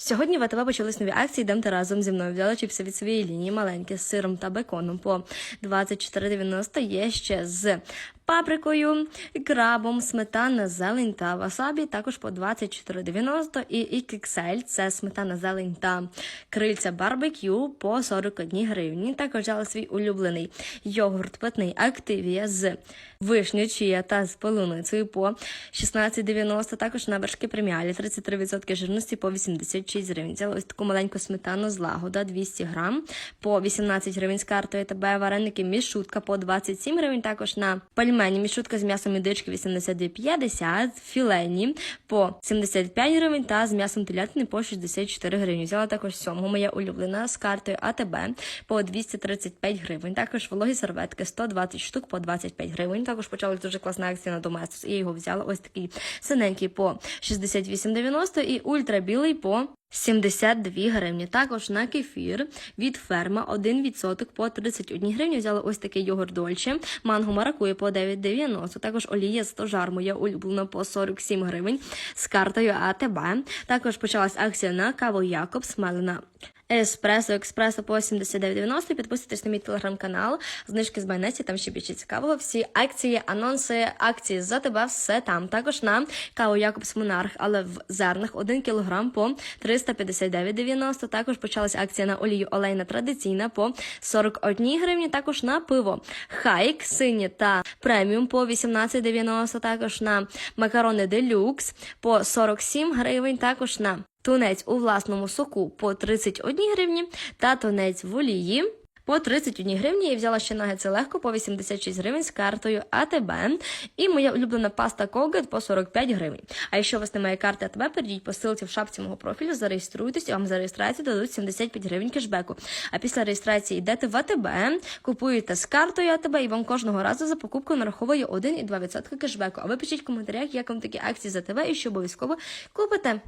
Сьогодні в АТВ почались нові акції. Йдемте разом зі мною. Взяла чіпси від своєї лінії маленькі з сиром та беконом по 24,90. Є ще з паприкою, крабом, сметана, зелень та васабі. Також по 24,90. І XXL – це сметана, зелень та крильця барбекю по 41 гривні. Також взяла свій улюблений йогурт питний Активія з вишню, чия та з полуницею по 16,90. Також на вершки преміалі 33% жирності по 86 гривень. Взяла ось таку маленьку сметану з лагода 200 грам по 18 гривень з картою ТБ. Вареники мішутка по 27 гривень. Також на пельмені мішутка з м'ясом індички 82,50, філені по 75 гривень та з м'ясом телятини по 64 гривні. Взяла також сьому, моя улюблена з картою АТБ по 235 гривень. Також вологі серветки 120 штук по 25 гривень. Також почалась дуже класна акція на Доместос. І я його взяла ось такий синенький по 68,90 і ультрабілий по 72 гривні. Також на кефір від ферма 1% по 31 гривні. Взяла ось такий йогурт дольче. Манго маракує по 9,90. Також олія стожар моя улюблена по 47 гривень з картою АТБ. Також почалась акція на каву Якобс Мелена. Еспресо, експресо по 79,90. Підписуйтесь на мій телеграм-канал. Знижки з Байнеті, там ще більше цікавого. Всі акції, анонси, акції за тебе, все там. Також на каву Якобс Монарх, але в зернах 1 кг по 359,90. Також почалась акція на олію олейна традиційна по 41 гривні. Також на пиво Хайк, синє та преміум по 18,90. Також на макарони делюкс по 47 гривень. Також на Тунець у власному соку по 31 гривні та тунець в олії по 31 гривні. І взяла ще нагетси легко по 86 гривень з картою АТБ. І моя улюблена паста Colgate по 45 гривень. А якщо у вас немає карти АТБ, перейдіть по ссылці в шапці мого профілю, зареєструйтесь, і вам за реєстрацію дадуть 75 гривень кешбеку. А після реєстрації йдете в АТБ, купуєте з картою АТБ, і вам кожного разу за покупку нараховує 1,2% кешбеку. А ви пишіть в коментарях, як вам такі акції за АТБ і що обов'язково купите.